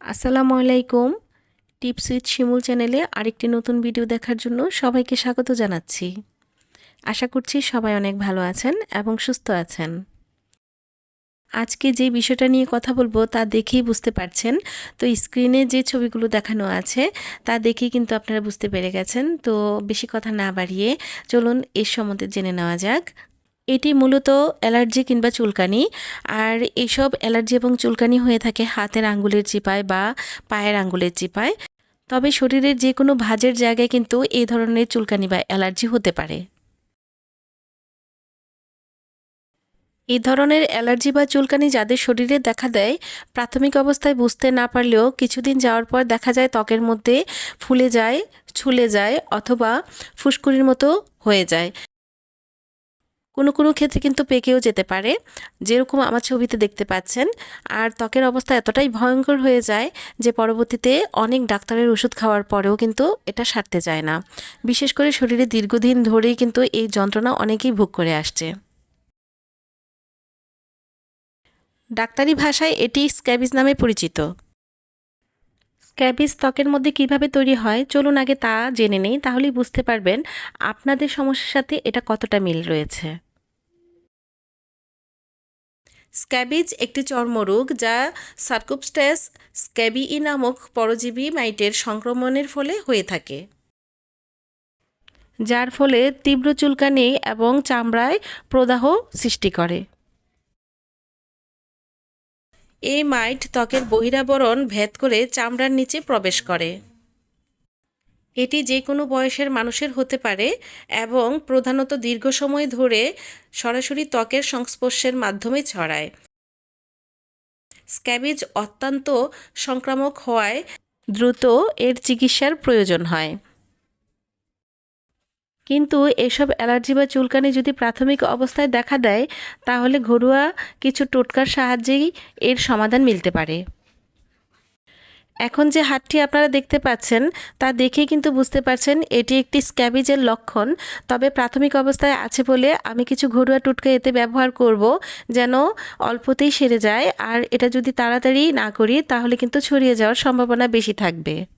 আসসালামু আলাইকুম। Tips with শিমুল চ্যানেলে আরেকটি নতুন ভিডিও দেখার জন্য সবাইকে স্বাগত জানাচ্ছি। আশা করছি সবাই অনেক ভালো আছেন এবং সুস্থ আছেন। আজকে যে বিষয়টা নিয়ে কথা বলব তা দেখেই বুঝতে পারছেন। তো স্ক্রিনে যে ছবিগুলো দেখানো আছে তা দেখেই কিন্তু আপনারা বুঝতে পেরে গেছেন। তো বেশি কথা না বাড়িয়ে চলুন এর সম্বন্ধে জেনে নেওয়া যাক। এটি মূলত অ্যালার্জি কিংবা চুলকানি। আর এইসব অ্যালার্জি এবং চুলকানি হয়ে থাকে হাতের আঙ্গুলের চিপায় বা পায়ের আঙ্গুলের চিপায়। তবে শরীরের যে কোনো ভাজের জায়গায় কিন্তু এই ধরনের চুলকানি বা অ্যালার্জি হতে পারে। এই ধরনের অ্যালার্জি বা চুলকানি যাদের শরীরে দেখা দেয়, প্রাথমিক অবস্থায় বুঝতে না পারলেও কিছুদিন যাওয়ার পর দেখা যায় ত্বকের মধ্যে ফুলে যায়, ছুলে যায় অথবা ফুসকুড়ির মতো হয়ে যায়। কোনো কোনো ক্ষেত্রে কিন্তু পেকেও যেতে পারে। যেরকম আমার ছবিতে দেখতে পাচ্ছেন, আর ত্বকের অবস্থা এতটাই ভয়ঙ্কর হয়ে যায় যে পরবর্তীতে অনেক ডাক্তারের ওষুধ খাওয়ার পরেও কিন্তু এটা সারতে যায় না। বিশেষ করে শরীরে দীর্ঘদিন ধরেই কিন্তু এই যন্ত্রণা অনেকেই ভোগ করে আসছে। ডাক্তারি ভাষায় এটি স্ক্যাবিজ নামে পরিচিত। স্ক্যাবিজ ত্বকের মধ্যে কীভাবে তৈরি হয়? চলুন আগে তা জেনে নেই, তাহলেই বুঝতে পারবেন আপনাদের সমস্যার সাথে এটা কতটা মিল রয়েছে। স্ক্যাবিজ একটি চর্মরোগ যা সার্কুপস্ট্যাস স্ক্যাবিই নামক পরজীবী মাইটের সংক্রমণের ফলে হয়ে থাকে। যার ফলে তীব্র চুলকানি এবং চামড়ায় প্রদাহ সৃষ্টি করে। এই মাইট ত্বকের বহিরাবরণ ভেদ করে চামড়ার নিচে প্রবেশ করে। এটি যে কোনো বয়সের মানুষের হতে পারে এবং প্রধানত দীর্ঘ সময় ধরে সরাসরি ত্বকের সংস্পর্শের মাধ্যমে ছড়ায়। স্ক্যাবিজ অত্যন্ত সংক্রামক হওয়ায় দ্রুত এর চিকিৎসার প্রয়োজন হয়। কিন্তু এসব অ্যালার্জি বা চুলকানি যদি প্রাথমিক অবস্থায় দেখা দেয়, তাহলে ঘরোয়া কিছু টোটকার সাহায্যেই এর সমাধান মিলতে পারে। এখন যে হাতটি আপনারা দেখতে পাচ্ছেন, তা দেখেই কিন্তু বুঝতে পারছেন এটি একটি স্ক্যাবিজের লক্ষণ। তবে প্রাথমিক অবস্থায় আছে বলে আমি কিছু ঘরোয়া টুটকা এতে ব্যবহার করব যেন অল্পতেই সেরে যায়। আর এটা যদি তাড়াতাড়ি না করি, তাহলে কিন্তু ছড়িয়ে যাওয়ার সম্ভাবনা বেশি থাকবে।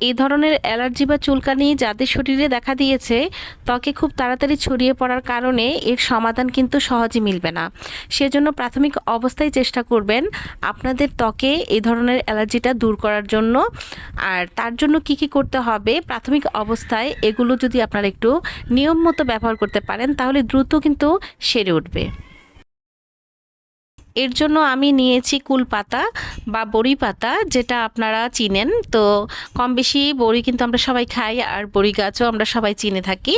এই ধরনের অ্যালার্জি বা চুলকানি যাদের শরীরে দেখা দিয়েছে, ত্বকে খুব তাড়াতাড়ি ছড়িয়ে পড়ার কারণে এর সমাধান কিন্তু সহজে মিলবে না। সেজন্য প্রাথমিক অবস্থায় চেষ্টা করবেন আপনাদের ত্বকে এই ধরনের অ্যালার্জিটা দূর করার জন্য। আর তার জন্য কি কি করতে হবে? প্রাথমিক অবস্থায় এগুলো যদি আপনারা একটু নিয়ম মতো ব্যবহার করতে পারেন, তাহলে দ্রুত কিন্তু সেরে উঠবে। এর জন্য আমি নিয়েছি কুল পাতা বা বড়ি পাতা, যেটা আপনারা চিনেন। তো কম বেশি বড়ি কিন্তু আমরা সবাই খাই, আর বড়ি গাছও আমরা সবাই চিনে থাকি।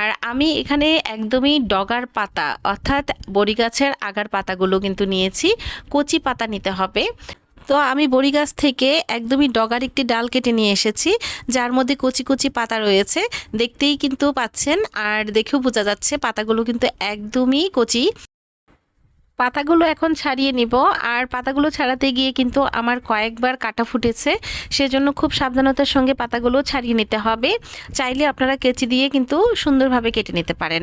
আর আমি এখানে একদমই ডগার পাতা, অর্থাৎ বড়ি গাছের আগার পাতাগুলো কিন্তু নিয়েছি। কচি পাতা নিতে হবে। তো আমি বড়ি গাছ থেকে একদমই ডগার একটি ডাল কেটে নিয়ে এসেছি, যার মধ্যে কচি কচি পাতা রয়েছে। দেখতেই কিন্তু পাচ্ছেন, আর দেখেও বোঝা যাচ্ছে পাতাগুলো কিন্তু একদমই কচি। পাতাগুলো এখন ছাড়িয়ে নিব। আর পাতাগুলো ছাড়াতে গিয়ে কিন্তু আমার কয়েকবার কাটা ফুটেছে। সেজন্য খুব সাবধানতার সঙ্গে পাতাগুলো ছাড়িয়ে নিতে হবে। চাইলে আপনারা কেচি দিয়ে কিন্তু সুন্দরভাবে কেটে নিতে পারেন।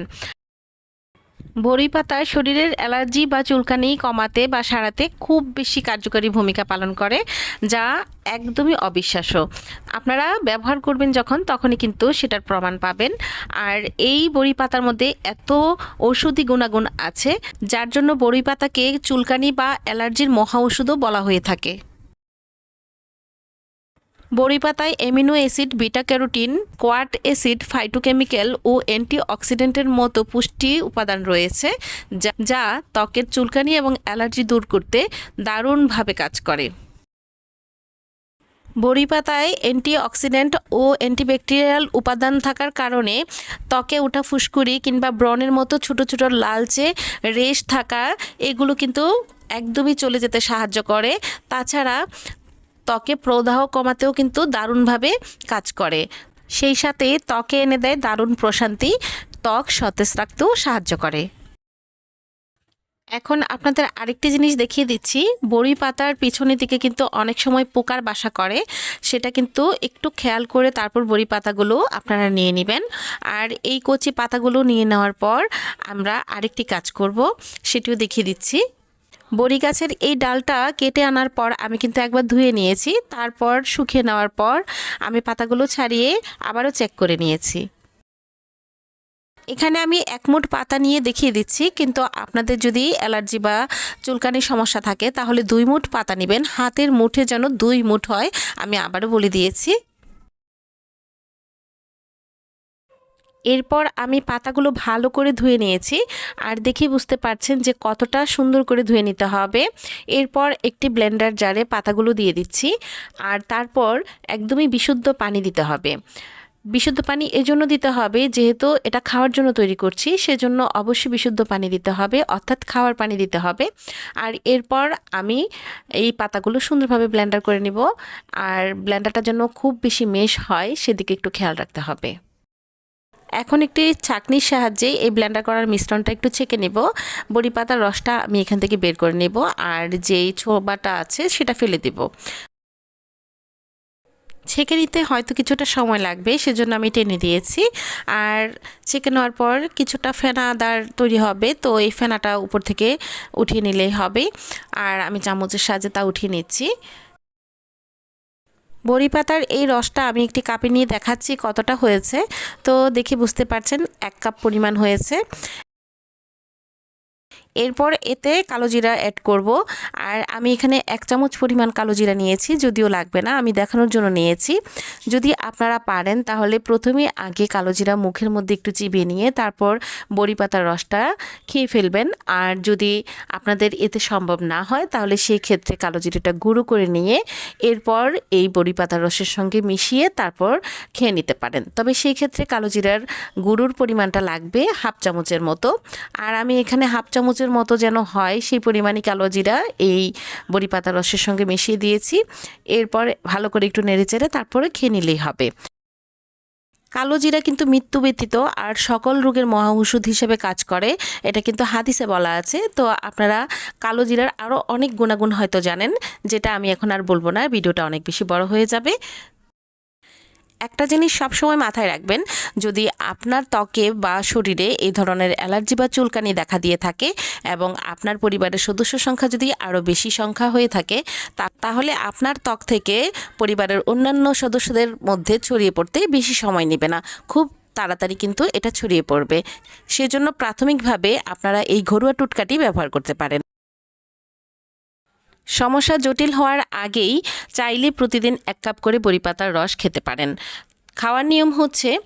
বড়ি পাতা শরীরের অ্যালার্জি বা চুলকানি কমাতে বা সারাতে খুব বেশি কার্যকরী ভূমিকা পালন করে, যা একদমই অবিশ্বাস্য। আপনারা ব্যবহার করবেন যখন, তখনই কিন্তু সেটার প্রমাণ পাবেন। আর এই বড়ি পাতার মধ্যে এত ঔষধি গুণাগুণ আছে, যার জন্য বড়ি পাতাকে চুলকানি বা অ্যালার্জির মহা ওষুধও বলা হয়ে থাকে। বড়ি পাতায় অ্যামিনো অ্যাসিড বিটা ক্যারোটিন কোয়াট অ্যাসিড, ফাইটোকেমিক্যাল ও অ্যান্টিঅক্সিডেন্টের মতো পুষ্টি উপাদান রয়েছে, যা- ত্বকের চুলকানি এবং অ্যালার্জি দূর করতে দারুণভাবে কাজ করে। বড়ি পাতায় অ্যান্টিঅক্সিডেন্ট ও অ্যান্টিব্যাকটেরিয়াল উপাদান থাকার কারণে ত্বকে ওঠা ফুসকুড়ি কিংবা ব্রণের মতো ছোট ছোট লালচে রেশ থাকা, এগুলো কিন্তু একদমই চলে যেতে সাহায্য করে। তাছাড়া ত্বকে প্রদাহ কমাতেও কিন্তু দারুণভাবে কাজ করে। সেই সাথে ত্বকে এনে দেয় দারুণ প্রশান্তি, ত্বক সতেজ রাখতেও সাহায্য করে। এখন আপনাদের আরেকটি জিনিস দেখিয়ে দিচ্ছি। বড়ি পাতার পিছনের দিকে কিন্তু অনেক সময় পোকার বাসা করে। সেটা কিন্তু একটু খেয়াল করে তারপর বড়ি পাতাগুলো আপনারা নিয়ে নেবেন। আর এই কচি পাতাগুলো নিয়ে নেওয়ার পর আমরা আরেকটি কাজ করব, সেটিও দেখিয়ে দিচ্ছি। বড়ি গাছের এই ডালটা কেটে আনার পর আমি কিন্তু একবার ধুয়ে নিয়েছি, তারপর শুকিয়ে নেওয়ার পর আমি পাতাগুলো ছাড়িয়ে আবারও চেক করে নিয়েছি। এখানে আমি এক মুঠ পাতা নিয়ে দেখিয়ে দিচ্ছি, কিন্তু আপনাদের যদি অ্যালার্জি বা চুলকানির সমস্যা থাকে তাহলে দুই মুঠ পাতা নেবেন, হাতের মুঠে যেন দুই মুঠ হয়, আমি আবারও বলে দিয়েছি। এরপর আমি পাতাগুলো ভালো করে ধুয়ে নিয়েছি। আর দেখে বুঝতে পারছেন যে কতটা সুন্দর করে ধুয়ে নিতে হবে। এরপর একটি ব্লেন্ডার জারে পাতাগুলো দিয়ে দিচ্ছি। আর তারপর একদমই বিশুদ্ধ পানি দিতে হবে। বিশুদ্ধ পানি এজন্য দিতে হবে যেহেতু এটা খাওয়ার জন্য তৈরি করছি, সেজন্য অবশ্যই বিশুদ্ধ পানি দিতে হবে, অর্থাৎ খাওয়ার পানি দিতে হবে। আর এরপর আমি এই পাতাগুলো সুন্দরভাবে ব্লেন্ডার করে নিব। আর ব্লেন্ডারটা যেন খুব বেশি মেশ হয়, সেদিকে একটু খেয়াল রাখতে হবে। এখন একটি ছাকনির সাহায্যে এই ব্লেন্ডার করার মিশ্রণটা একটু ছেঁকে নেব। বড়ি পাতার রসটা আমি এখান থেকে বের করে নেব আর যেই ছোবাটা আছে সেটা ফেলে দেব। ছেঁকে নিতে হয়তো কিছুটা সময় লাগবে, সেজন্য আমি টেনে দিয়েছি। আর ছেঁকে নেওয়ার পর কিছুটা ফেনাদার তৈরি হবে, তো এই ফেনাটা উপর থেকে উঠিয়ে নিলেই হবে। আর আমি চামচের সাহায্যে তা উঠিয়ে নিচ্ছি। বড়ি পাতার এই রসটা আমি একটি কাপে নিয়ে দেখাচ্ছি কতটা হয়েছে। তো দেখি বুঝতে পারছেন এক কাপ পরিমাণ হয়েছে। এরপর এতে কালো জিরা অ্যাড করব। আর আমি এখানে এক চামচ পরিমাণ কালো জিরা নিয়েছি, যদিও লাগবে না, আমি দেখানোর জন্য নিয়েছি। যদি আপনারা পারেন, তাহলে প্রথমে আগে কালো জিরা মুখের মধ্যে একটু চিবিয়ে নিয়ে তারপর বড়ি পাতার রসটা খেয়ে ফেলবেন। আর যদি আপনাদের এতে সম্ভব না হয়, তাহলে সেই ক্ষেত্রে কালো জিরাটা গুঁড়ো করে নিয়ে এরপর এই বড়ি পাতার রসের সঙ্গে মিশিয়ে তারপর খেয়ে নিতে পারেন। তবে সেই ক্ষেত্রে কালো জিরার গুঁড়োর পরিমাণটা লাগবে হাফ চামচের মতো। আর আমি এখানে হাফ চামচের চামচের মতো যেন হয়, সেই পরিমাণে কালো জিরা এই বড়ি পাতা রসের সঙ্গে মিশিয়ে দিয়েছি। এরপর ভালো করে একটু নেড়ে চেড়ে তারপরে খেয়ে নিলেই হবে। কালো জিরা কিন্তু মৃত্যু ব্যতীত আর সকল রোগের মহা ওষুধ হিসেবে কাজ করে, এটা কিন্তু হাদিসে বলা আছে। তো আপনারা কালো জিরার আরও অনেক গুণাগুণ হয়তো জানেন, যেটা আমি এখন আর বলব না, ভিডিওটা অনেক বেশি বড় হয়ে যাবে। একটা জিনিস সবসময় মাথায় রাখবেন, যদি আপনার ত্বকে বা শরীরে এই ধরনের অ্যালার্জি বা চুলকানি দেখা দিয়ে থাকে এবং আপনার পরিবারের সদস্য সংখ্যা যদি আরও বেশি সংখ্যা হয়ে থাকে তাহলে আপনার ত্বক থেকে পরিবারের অন্যান্য সদস্যদের মধ্যে ছড়িয়ে পড়তে বেশি সময় নেবে না। খুব তাড়াতাড়ি কিন্তু এটা ছড়িয়ে পড়বে। সেজন্য প্রাথমিকভাবে আপনারা এই ঘরোয়া টুটকাটি ব্যবহার করতে পারেন। সমস্যা জটিল হওয়ার আগেই চাইলে প্রতিদিন এক কাপ করে বড়ি পাতার রস খেতে পারেন। খাওয়ার নিয়ম হচ্ছে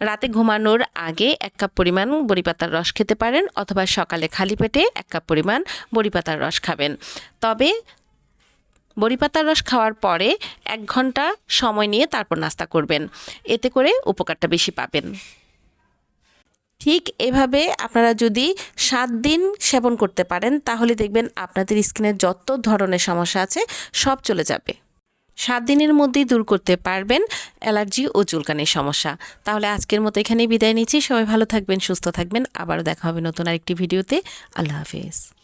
রাতে ঘুমানোর আগে এক কাপ পরিমাণ বড়িপাতার রস খেতে পারেন অথবা সকালে খালি পেটে এক কাপ পরিমাণ বড়িপাতার রস খাবেন। তবে বড়িপাতার রস খাওয়ার পরে এক ঘণ্টা সময় নিয়ে তারপর নাস্তা করবেন। এতে করে উপকারটা বেশি পাবেন। ঠিক এভাবে আপনারা যদি সাত দিন সেবন করতে পারেন, তাহলে দেখবেন আপনাদের স্কিনের যত ধরনের সমস্যা আছে, সব চলে যাবে। সাত দিনের মধ্যেই দূর করতে পারবেন অ্যালার্জি ও চুলকানির সমস্যা। তাহলে আজকের মতো এখানেই বিদায় নিচ্ছি। সবাই ভালো থাকবেন, সুস্থ থাকবেন। আবারও দেখা হবে নতুন আরেকটি ভিডিওতে। আল্লাহ হাফিজ।